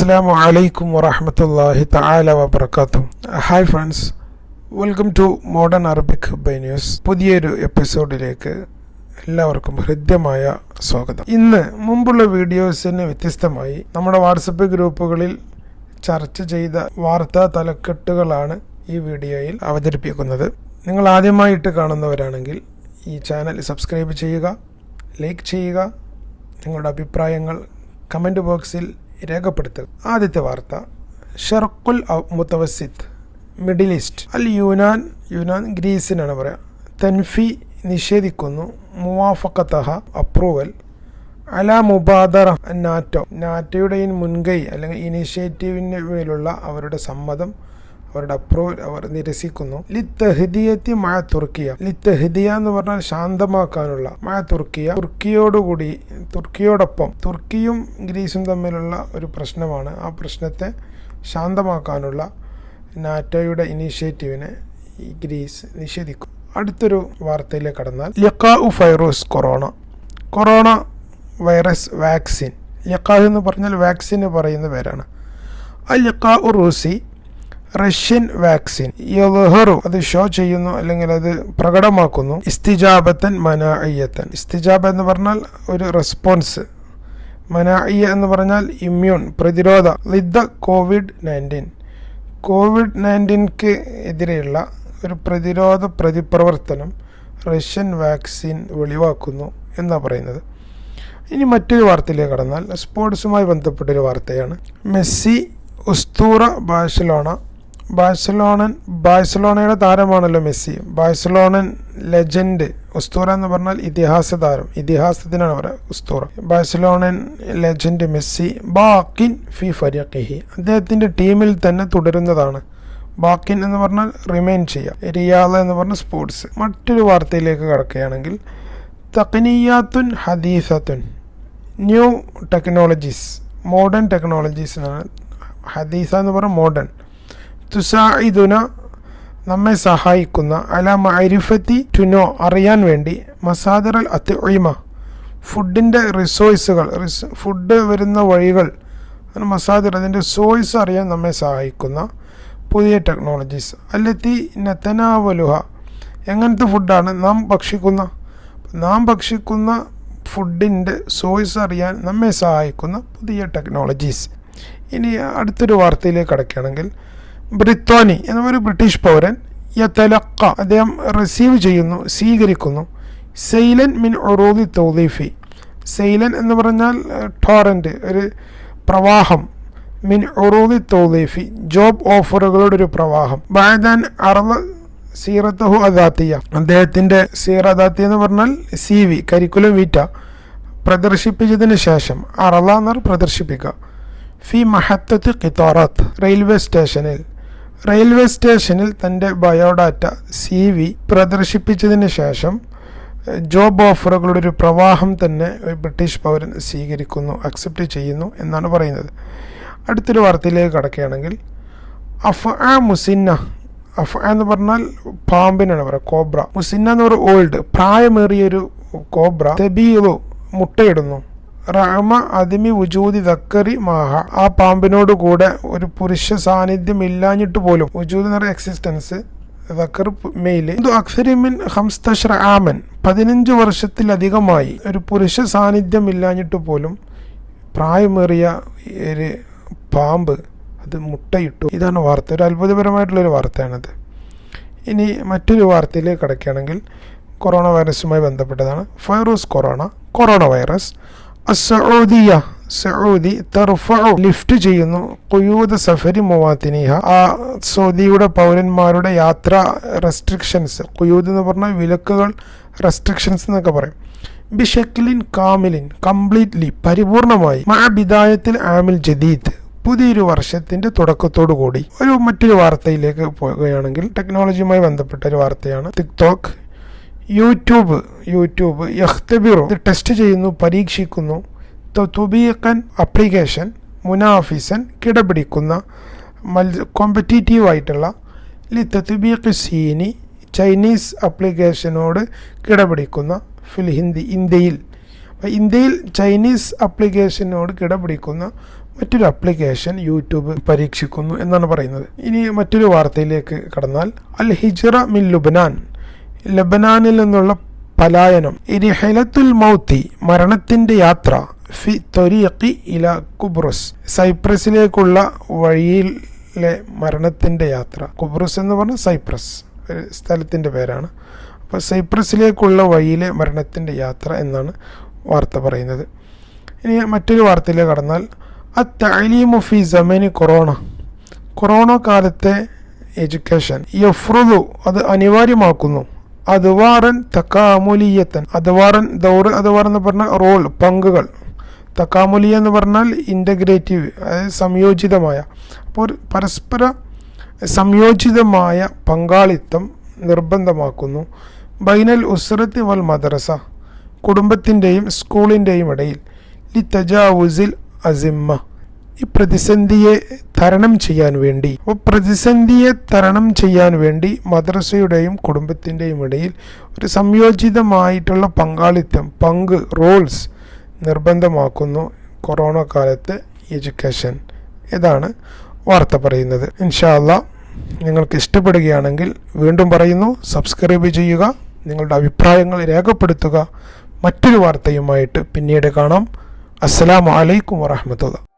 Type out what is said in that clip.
അസ്സാം വലൈക്കും വറഹമത്തല്ലാഹി തആല വബർക്കാത്തു hi friends welcome to modern Arabic by news. പുതിയൊരു എപ്പിസോഡിലേക്ക് എല്ലാവർക്കും ഹൃദ്യമായ സ്വാഗതം. ഇന്ന് മുമ്പുള്ള വീഡിയോസിന് വ്യത്യസ്തമായി നമ്മുടെ വാട്സപ്പ് ഗ്രൂപ്പുകളിൽ ചർച്ച ചെയ്ത വാർത്താ തലക്കെട്ടുകളാണ് ഈ വീഡിയോയിൽ അവതരിപ്പിക്കുന്നത്. നിങ്ങൾ ആദ്യമായിട്ട് കാണുന്നവരാണെങ്കിൽ ഈ ചാനൽ സബ്സ്ക്രൈബ് ചെയ്യുക ലൈക്ക് ചെയ്യുക. നിങ്ങളുടെ അഭിപ്രായങ്ങൾ കമന്റ് ബോക്സിൽ രേഖപ്പെടുത്തുക ആദ്യത്തെ വാർത്ത. ഷെർക്കുൽ മുത്തവസിത്ത് മിഡിൽ ഈസ്റ്റ്. അൽ യുനാൻ യുനാൻ ഗ്രീസിനാണ് പറയുക തൻഫി നിഷേധിക്കുന്നു. മുവാഫക്കത്തഹ അപ്രൂവൽ. അല മുബാദർ നാറ്റോ. നാറ്റോയുടെ മുൻകൈ അല്ലെങ്കിൽ ഇനിഷ്യേറ്റീവിന് മേലുള്ള അവരുടെ സമ്മതം അവരുടെ അപ്രൂവൽ അവർ നിരസിക്കുന്നു. ലിത്തഹദിയത്തി മഴ തുർക്കിയ. ലിത്തഹദിയ എന്ന് പറഞ്ഞാൽ ശാന്തമാക്കാനുള്ള മഴ തുർക്കിയ. തുർക്കിയോടുകൂടി തുർക്കിയോടൊപ്പം തുർക്കിയും ഗ്രീസും തമ്മിലുള്ള ഒരു പ്രശ്നമാണ്. ആ പ്രശ്നത്തെ ശാന്തമാക്കാനുള്ള നാറ്റോയുടെ ഇനീഷ്യേറ്റീവിനെ ഗ്രീസ് നിഷേധിക്കും. അടുത്തൊരു വാർത്തയിലേക്ക് കടന്നാൽ ലക്കാ ഉ ഫൈറോസ് കൊറോണ. Corona virus vaccine. ലക്കാ എന്ന് പറഞ്ഞാൽ വാക്സിന് പറയുന്ന പേരാണ്. അൽ ഉ റൂസി റഷ്യൻ വാക്സിൻ. യോഹറു അത് ഷോ ചെയ്യുന്നു അല്ലെങ്കിൽ അത് പ്രകടമാക്കുന്നു. ഇസ്തിജാബത്തൻ മനാഇയത്തൻ ഇസ്തിജാബ എന്ന് പറഞ്ഞാൽ ഒരു റെസ്പോൺസ് മനാഇയ എന്ന് പറഞ്ഞാൽ ഇമ്മ്യൂൺ പ്രതിരോധ. ലിദ്ദ കോവിഡ് നയന്റീൻ. കോവിഡ് നയന്റീൻക്ക് എതിരെയുള്ള ഒരു പ്രതിരോധ പ്രതിപ്രവർത്തനം റഷ്യൻ വാക്സിൻ വെളിവാക്കുന്നു എന്നാണ് പറയുന്നത്. ഇനി മറ്റൊരു വാർത്തയിലേക്ക് കടന്നാൽ സ്പോർട്സുമായി ബന്ധപ്പെട്ടൊരു വാർത്തയാണ്. മെസ്സി ഉസ്തൂറ ബാഴ്സലോണ ബാഴ്സലോണൻ ബാഴ്സലോണയുടെ താരമാണല്ലോ മെസ്സി. ബാഴ്സലോണൻ ലെജൻഡ് ഉസ്തൂറ എന്ന് പറഞ്ഞാൽ ഇതിഹാസ താരം. ഇതിഹാസത്തിനാണ് പറയുക ഉസ്തൂറ. ബാഴ്സലോണൻ ലെജൻഡ് മെസ്സി ബാക്കിൻ ഫി ഫരിഹി അദ്ദേഹത്തിന്റെ ടീമിൽ തന്നെ തുടരുന്നതാണ്. ബാക്കിൻ എന്ന് പറഞ്ഞാൽ റിമൈൻ ചെയ്യുക. റിയാദ എന്ന് പറഞ്ഞ സ്പോർട്സ്. മറ്റൊരു വാർത്തയിലേക്ക് കടക്കുകയാണെങ്കിൽ തക്നിയാത്തുൻ ഹദീസത്തുൻ. New technologies. മോഡേൺ ടെക്നോളജീസ് എന്നാണ് ഹദീസ എന്ന് പറഞ്ഞാൽ മോഡേൺ. തുസായിദുന നമ്മെ സഹായിക്കുന്ന അല മരിഫത്തി ടുനോ അറിയാൻ വേണ്ടി മസാദറൽ അത്യുമ ഫുഡിന്റെ റിസോഴ്സുകൾ റിസ് ഫുഡ് വരുന്ന വഴികൾ മസാദർ അതിന്റെ സോഴ്സ് അറിയാൻ നമ്മെ സഹായിക്കുന്ന പുതിയ ടെക്നോളജീസ് അല്ലെത്തി നത്തനാവലുഹ എങ്ങനത്തെ ഫുഡാണ് നാം ഭക്ഷിക്കുന്ന? നാം ഭക്ഷിക്കുന്ന ഫുഡിന്റെ സോഴ്സ് അറിയാൻ നമ്മെ സഹായിക്കുന്ന പുതിയ ടെക്നോളജീസ് ഇനി അടുത്തൊരു വാർത്തയിലേക്ക് കടക്കുകയാണെങ്കിൽ ബ്രിത്തോനി എന്ന ഒരു ബ്രിട്ടീഷ് പൗരൻ യത്തലക്ക അദ്ദേഹം റിസീവ് ചെയ്യുന്നു സ്വീകരിക്കുന്നു. സെയിലൻ മിൻ ഒറൂദി തൗലീഫി സെയിലൻ എന്ന് പറഞ്ഞാൽ ടോറന്റ് ഒരു പ്രവാഹം. മിൻ ഒറൂദി തൗലീഫി ജോബ് ഓഫറുകളുടെ ഒരു പ്രവാഹം. ബാദാൻ അറള സീറത്തഹു അദാത്തിയ. അദ്ദേഹത്തിന്റെ സീറ അദാത്തിയ എന്ന് പറഞ്ഞാൽ സി വി കരിക്കുലം വീറ്റ പ്രദർശിപ്പിച്ചതിന് ശേഷം അറള എന്നാൽ പ്രദർശിപ്പിക്കുക. ഫി മഹത്തത്ത് കിത്തോറത്ത് റെയിൽവേ സ്റ്റേഷനിൽ. റെയിൽവേ സ്റ്റേഷനിൽ തന്റെ ബയോഡാറ്റ സി വി പ്രദർശിപ്പിച്ചതിന് ശേഷം ജോബ് ഓഫറുകളുടെ ഒരു പ്രവാഹം തന്നെ ബ്രിട്ടീഷ് പൗരൻ സ്വീകരിക്കുന്നു അക്സെപ്റ്റ് ചെയ്യുന്നു എന്നാണ് പറയുന്നത്. അടുത്തൊരു വാർത്തയിലേക്ക് കടക്കുകയാണെങ്കിൽ അഫ ആ മുസിന്ന അഫ എന്ന് പറഞ്ഞാൽ പാമ്പിനാണ് പറയുക കോബ്ര. മുസിന്ന എന്ന് പറയുക ഓൾഡ് പ്രായമേറിയൊരു കോബ്ര. തെബീലു മുട്ടയിടുന്നു. റഹമ അതിമി വുജൂദി ദക്കറി മാഹ. ആ പാമ്പിനോട് കൂടെ ഒരു പുരുഷ സാന്നിധ്യം ഇല്ലാഞ്ഞിട്ട് പോലും വുജൂദ് എന്ന് പറയുന്ന എക്സിസ്റ്റൻസ് പതിനഞ്ച് വർഷത്തിലധികമായി ഒരു പുരുഷ സാന്നിധ്യം ഇല്ലാഞ്ഞിട്ട് പോലും പ്രായമേറിയ ഒരു പാമ്പ് അത് മുട്ടയിട്ടു. ഇതാണ് വാർത്ത. ഒരു അത്ഭുതപരമായിട്ടുള്ളൊരു വാർത്തയാണത്. ഇനി മറ്റൊരു വാർത്തയിലേക്ക് കിടക്കുകയാണെങ്കിൽ കൊറോണ വൈറസുമായി ബന്ധപ്പെട്ടതാണ്. ഫൈറോസ് കൊറോണ കൊറോണ വൈറസ് സൗദിയ സൗദി തർഫഉ ലിഫ്റ്റ് ചെയ്യുന്നു. കുയൂത് സഫരി മുവാത്തിനിഹ. ആ സൗദിയുടെ പൗരന്മാരുടെ യാത്ര റെസ്ട്രിക്ഷൻസ് കുയൂദ് എന്ന് പറഞ്ഞാൽ വിലക്കുകൾ റെസ്ട്രിക്ഷൻസ് എന്നൊക്കെ പറയും. ബിഷക്കിലിൻ കാമിലിൻ കംപ്ലീറ്റ്ലി പരിപൂർണമായി. മാ ബിദായത്തിൽ ആമിൽ ജദീദ്. പുതിയൊരു വർഷത്തിന്റെ തുടക്കത്തോടു കൂടി ഒരു മറ്റൊരു വാർത്തയിലേക്ക് പോവുകയാണെങ്കിൽ ടെക്നോളജിയുമായി ബന്ധപ്പെട്ട ഒരു വാർത്തയാണ്. ടിക്ടോക്ക് യൂട്യൂബ് യൂട്യൂബ് യഖ്തബിറു. ഇത് ടെസ്റ്റ് ചെയ്യുന്നു പരീക്ഷിക്കുന്നു. തുബീഖൻ അപ്ലിക്കേഷൻ മുനാഫിസൻ കിടപിടിക്കുന്ന മൽ കോമ്പറ്റീറ്റീവ് ആയിട്ടുള്ള ലി തത്തുബീഖ് സീനി ചൈനീസ് അപ്ലിക്കേഷനോട് കിടപിടിക്കുന്ന ഫിൽ ഹിന്ദി ഇന്ത്യയിൽ. ഇന്ത്യയിൽ ചൈനീസ് അപ്ലിക്കേഷനോട് കിടപിടിക്കുന്ന മറ്റൊരു അപ്ലിക്കേഷൻ യൂട്യൂബ് പരീക്ഷിക്കുന്നു എന്നാണ് പറയുന്നത്. ഇനി മറ്റൊരു വാർത്തയിലേക്ക് കടന്നാൽ അൽ ഹിജ്റ മിൻ ലുബ്നാൻ. ലബനാനിൽ നിന്നുള്ള പലായനം. ഇരിഹലത്തുൽ മൗത്തി മരണത്തിന്റെ യാത്ര ഫി തൊരിയക്കി ഇല കുബ്രസ് സൈപ്രസിലേക്കുള്ള വഴിയിലെ മരണത്തിന്റെ യാത്ര. കുബ്രസ് എന്ന് പറഞ്ഞാൽ സൈപ്രസ് ഒരു പേരാണ്. അപ്പോൾ സൈപ്രസിലേക്കുള്ള വഴിയിലെ മരണത്തിന്റെ യാത്ര എന്നാണ് വാർത്ത പറയുന്നത്. ഇനി മറ്റൊരു വാർത്തയിലേക്ക് കടന്നാൽ അത്തലീമു ഫി സമനി കൊറോണ. കൊറോണ കാലത്തെ എഡ്യൂക്കേഷൻ യഫ്രുദു അത് അനിവാര്യമാക്കുന്നു. അതുവാറൻ തക്കാമുലിയത്തൻ. അതുവാറൻ ദൗറ് അതുവാർ എന്ന് പറഞ്ഞാൽ റോൾ പങ്കുകൾ. തക്കാമുലിയ എന്ന് പറഞ്ഞാൽ ഇന്റഗ്രേറ്റീവ് അതായത് സംയോജിതമായ. അപ്പോൾ പരസ്പര സംയോജിതമായ പങ്കാളിത്തം നിർബന്ധമാക്കുന്നു. ബൈനൽ ഉസ്രത്ത് വൽ മദ്രസ കുടുംബത്തിന്റെയും സ്കൂളിന്റെയും ഇടയിൽ. ലി തജാവുസിൽ അസിമ്മ. ഈ പ്രതിസന്ധിയെ തരണം ചെയ്യാൻ വേണ്ടി. അപ്പോൾ പ്രതിസന്ധിയെ തരണം ചെയ്യാൻ വേണ്ടി മദ്രസയുടെയും കുടുംബത്തിന്റെയും ഇടയിൽ ഒരു സംയോജിതമായിട്ടുള്ള പങ്കാളിത്തം പങ്ക് റോൾസ് നിർബന്ധമാക്കുന്നു. കൊറോണ കാലത്ത് എഡ്യൂക്കേഷൻ ഇതാണ് വാർത്ത പറയുന്നത്. ഇൻഷാല്ല നിങ്ങൾക്ക് ഇഷ്ടപ്പെടുകയാണെങ്കിൽ വീണ്ടും പറയുന്നു. സബ്സ്ക്രൈബ് ചെയ്യുക നിങ്ങളുടെ അഭിപ്രായങ്ങൾ രേഖപ്പെടുത്തുക. മറ്റൊരു വാർത്തയുമായിട്ട് പിന്നീട് കാണാം. അസ്സലാമു അലൈക്കും വറഹമത്തുള്ള